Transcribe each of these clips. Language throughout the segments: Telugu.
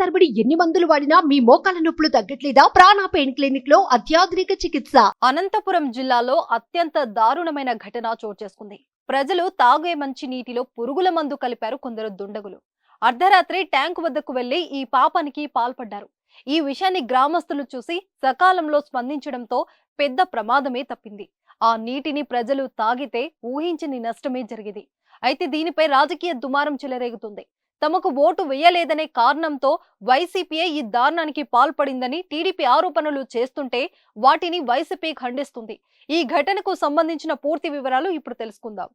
తరబడి ఎన్ని మందులు వాడినా మీ మోకాల నొప్పులు తగ్గట్లేదా? ప్రాణ పెయిన్ క్లినిక్లో అత్యాధునిక చికిత్స. అనంతపురం జిల్లాలో అత్యంత దారుణమైన ఘటన చోటు చేసుకుంది. ప్రజలు తాగే మంచి నీటిలో పురుగుల మందు కలిపారు కొందరు దుండగులు. అర్ధరాత్రి ట్యాంక్ వద్దకు వెళ్ళి ఈ పాపానికి పాల్పడ్డారు. ఈ విషయాన్ని గ్రామస్తులు చూసి సకాలంలో స్పందించడంతో పెద్ద ప్రమాదమే తప్పింది. ఆ నీటిని ప్రజలు తాగితే ఊహించని నష్టమే జరిగింది. అయితే దీనిపై రాజకీయ దుమారం చెలరేగుతుంది. తమకు ఓటు వేయలేదనే కారణంతో వైసీపీఏ ఈ దారుణానికి పాల్పడిందని టీడీపీ ఆరోపణలు చేస్తుంటే వాటిని వైసీపీ ఖండిస్తుంది. ఈ ఘటనకు సంబంధించిన పూర్తి వివరాలు ఇప్పుడు తెలుసుకుందాం.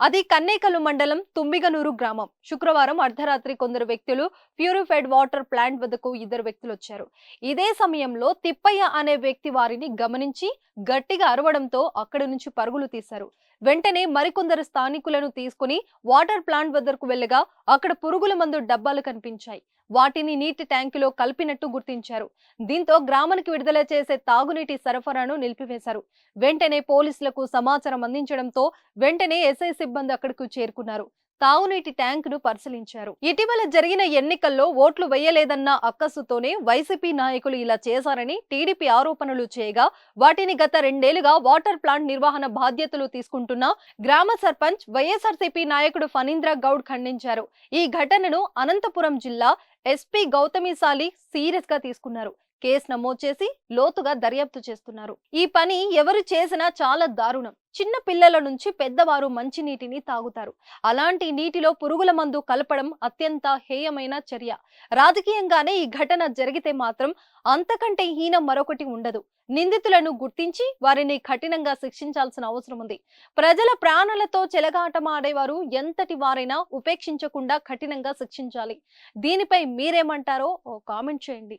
అది కన్నేకలు మండలం తుమ్మిగనూరు గ్రామం. శుక్రవారం అర్ధరాత్రి కొందరు వ్యక్తులు ప్యూరిఫైడ్ వాటర్ ప్లాంట్ వద్దకు ఇద్దరు వ్యక్తులు వచ్చారు. ఇదే సమయంలో తిప్పయ్య అనే వ్యక్తి వారిని గమనించి గట్టిగా అరవడంతో అక్కడి నుంచి పరుగులు తీశారు. వెంటనే మరికొందరు స్థానికులను తీసుకుని వాటర్ ప్లాంట్ వద్దకు వెళ్ళగా అక్కడ పురుగుల మందు డబ్బాలు కనిపించాయి. వాటిని నీటి ట్యాంకులో కలిపినట్టు గుర్తించారు. దీంతో గ్రామానికి విడుదల చేసే తాగునీటి సరఫరాను నిలిపివేశారు. వెంటనే పోలీసులకు సమాచారం అందించడంతో వెంటనే ఎస్ఐ సిబ్బంది అక్కడకు చేరుకున్నారు. తాగునీటి ట్యాంకును పరిశీలించారు. ఇటీవల జరిగిన ఎన్నికల్లో ఓట్లు వేయలేదన్న అక్కసుతోనే వైసీపీ నాయకులు ఇలా చేశారని టీడీపీ ఆరోపణలు చేయగా వాటిని గత రెండేళ్ళుగా వాటర్ ప్లాంట్ నిర్వహణ బాధ్యతలు తీసుకుంటున్న గ్రామ సర్పంచ్ వైఎస్ఆర్సీపీ నాయకుడు ఫణీంద్ర గౌడ్ ఖండించారు. ఈ ఘటనను అనంతపురం జిల్లా ఎస్పీ గౌతమిసాలి సీరియస్గా తీసుకున్నారు. కేసు నమోదు చేసి లోతుగా దర్యాప్తు చేస్తున్నారు. ఈ పని ఎవరు చేసినా చాలా దారుణం. చిన్న పిల్లల నుంచి పెద్దవారు మంచి నీటిని తాగుతారు. అలాంటి నీటిలో పురుగుల మందు కలపడం అత్యంత హేయమైన చర్య. రాజకీయంగానే ఈ ఘటన జరిగితే మాత్రం అంతకంటే హీనం మరొకటి ఉండదు. నిందితులను గుర్తించి వారిని కఠినంగా శిక్షించాల్సిన అవసరం ఉంది. ప్రజల ప్రాణాలతో చెలగాటమాడేవారు ఎంతటి వారైనా ఉపేక్షించకుండా కఠినంగా శిక్షించాలి. దీనిపై మీరేమంటారో ఓ కామెంట్ చేయండి.